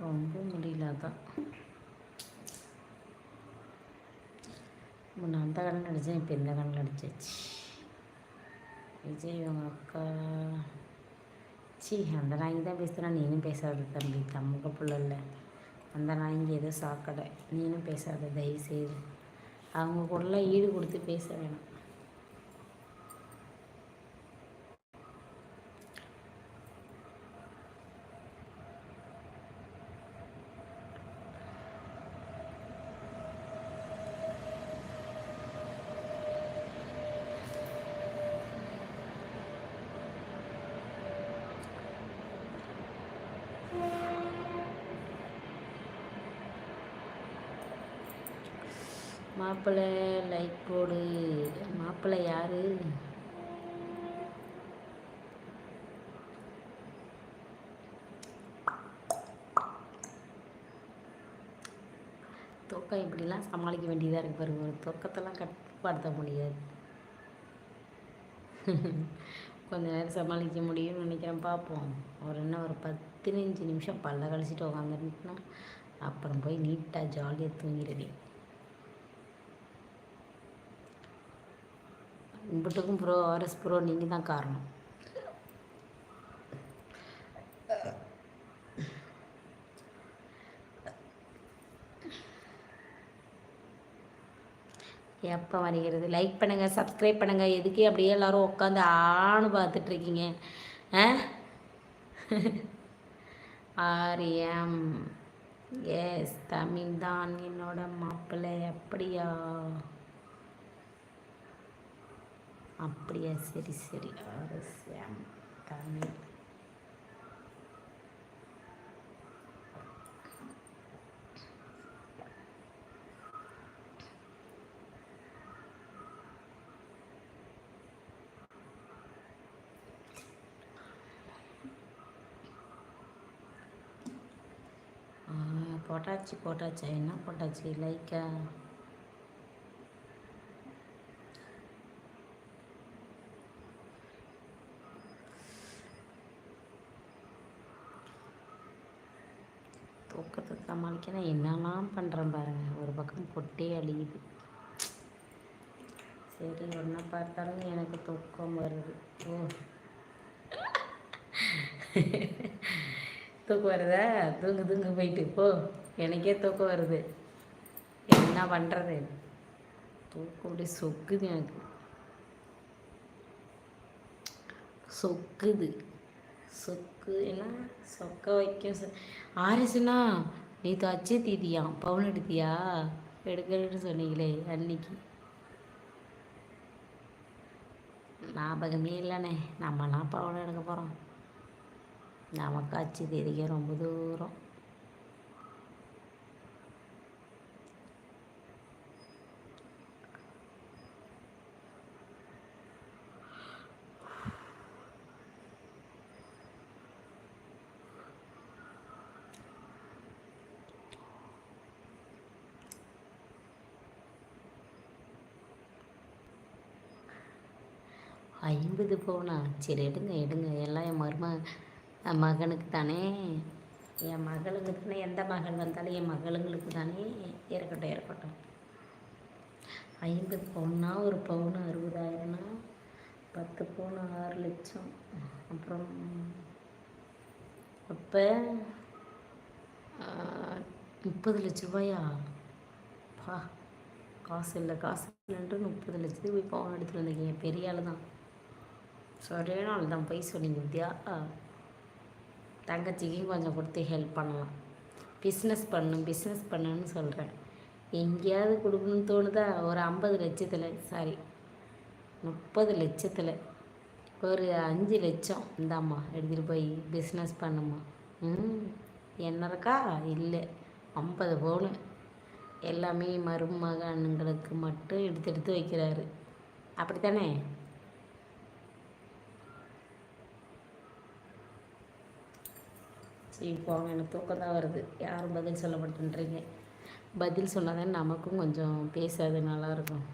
ரொம்ப முடியல அதான். முன்ன அந்த கடன் அடித்தேன் இப்போ இந்த கடன் அடிச்சாச்சு விஜய் உங்கள் அக்கா. சி அந்த நாய்க்கு தான் பேசுகிறேன் நீனும் பேசாத தம்பி. தம்முக பிள்ளை இல்லை. அந்த நாய்க்கு எதுவும் சாக்கடை. நீனும் பேசாத தயவு செய்து. அவங்க கூடலாம் ஈடு கொடுத்து பேச வேணாம். மாப்பிள்ளை லைக் போடு. மாப்பிள்ளை யாரு? தூக்கம் இப்படிலாம் சமாளிக்க வேண்டியதாக இருக்கு பாருங்க. ஒரு தூக்கத்தெல்லாம் கட்டுப்படுத்த முடியாது. கொஞ்ச நேரம் சமாளிக்க முடியும்னு நினைக்கிறேன். பார்ப்போம். ஒரு என்ன ஒரு பதினஞ்சு நிமிஷம் பல்ல கழிச்சிட்டு உட்காந்துருந்துச்சுன்னா அப்புறம் போய் நீட்டாக ஜாலியாக தூங்கிடுவேன் இம்புட்டுக்கும் ப்ரோ ஆர்எஸ் ப்ரோ நீங்கள் தான் காரணம். எப்போ வருகிறது? லைக் பண்ணுங்கள் சப்ஸ்கிரைப் பண்ணுங்கள் எதுக்கே அப்படியே எல்லாரும் உட்காந்து ஆணு பார்த்துட்ருக்கீங்க ஆ? ஆரியம் எஸ் தமிழ் தான் என்னோட மாப்பிள்ளை. அப்படியா? அப்படியா? சரி சரி. அரசியம் தமிழ் போட்டாச்சு போட்டாச்சு? என்ன போட்டாச்சு? லைக்கா தூக்கத்தை நான் என்னெல்லாம் பண்ணுறேன் பாருங்க. ஒரு பக்கம் பொட்டே அழியுது. சரி ஒன்றை பார்த்தாலும் எனக்கு தூக்கம் வருது. ஓ. தூக்கம் வருதா? தூங்கு தூங்கு போயிட்டு போ. எனக்கே தூக்கம் வருது. என்ன பண்ணுறது தூக்கம் அப்படியே சொக்குது எனக்கு. சொக்குது. சொக்கு என்ன? சொக்க வைக்கும் சொ- ஆரிசுனா நேற்று அச்சே தீதியாம் பவுன் எடுத்தியா? எடுக்கணும்னு சொன்னீங்களே அன்னைக்கு. ஞாபகமே இல்லைண்ணே நம்மலாம் பவுன் எடுக்க போகிறோம் நமக்கு அச்சு தேதிக்க ரொம்ப தூரம். ஐம்பது பவுனா சரி எடுங்க எடுங்க. எல்லாம் என் மரும என் மகனுக்கு தானே. என் மகளுக்கு தானே. எந்த மகள் வந்தாலும் என் மகளுங்களுக்கு தானே. இருக்கட்டும் இருக்கட்டும். ஐம்பது பவுன்னா ஒரு பவுன் அறுபதாயிரம்னா பத்து பவுன் ஆறு லட்சம். அப்புறம் அப்போ முப்பது லட்ச ரூபாயா? பா காசு இல்லை காசு இல்லைன்ட்டு முப்பது லட்சத்துக்கு போய் பவுன் எடுத்துகிட்டு வந்திருக்கீங்க. பெரிய ஆள் தான் ஸோ ஆள் தான் போய் சொன்னீங்க வித்யா. தங்கச்சிக்கும் கொஞ்சம் கொடுத்து ஹெல்ப் பண்ணலாம். பிஸ்னஸ் பண்ணும் பிஸ்னஸ் பண்ணுன்னு சொல்கிறேன் எங்கேயாவது கொடுக்கணும்னு தோணுதா? ஒரு ஐம்பது லட்சத்தில் சாரி முப்பது லட்சத்தில். ஒரு அஞ்சு லட்சம். இந்தாம்மா எடுத்துகிட்டு போய் பிஸ்னஸ் பண்ணுமா ம் என்ன இருக்கா? இல்லை ஐம்பது பவுன் எல்லாமே மருமகனுங்களுக்கு மட்டும் எடுத்து எடுத்து வைக்கிறாரு. அப்படித்தானே? சரி போங்க எனக்கு தூக்கம் தான் வருது. யாரும் பதில் சொல்ல மாட்டேன்றீங்க பதில் சொன்னால் தான் நமக்கும் கொஞ்சம் பேசாது நல்லாயிருக்கும்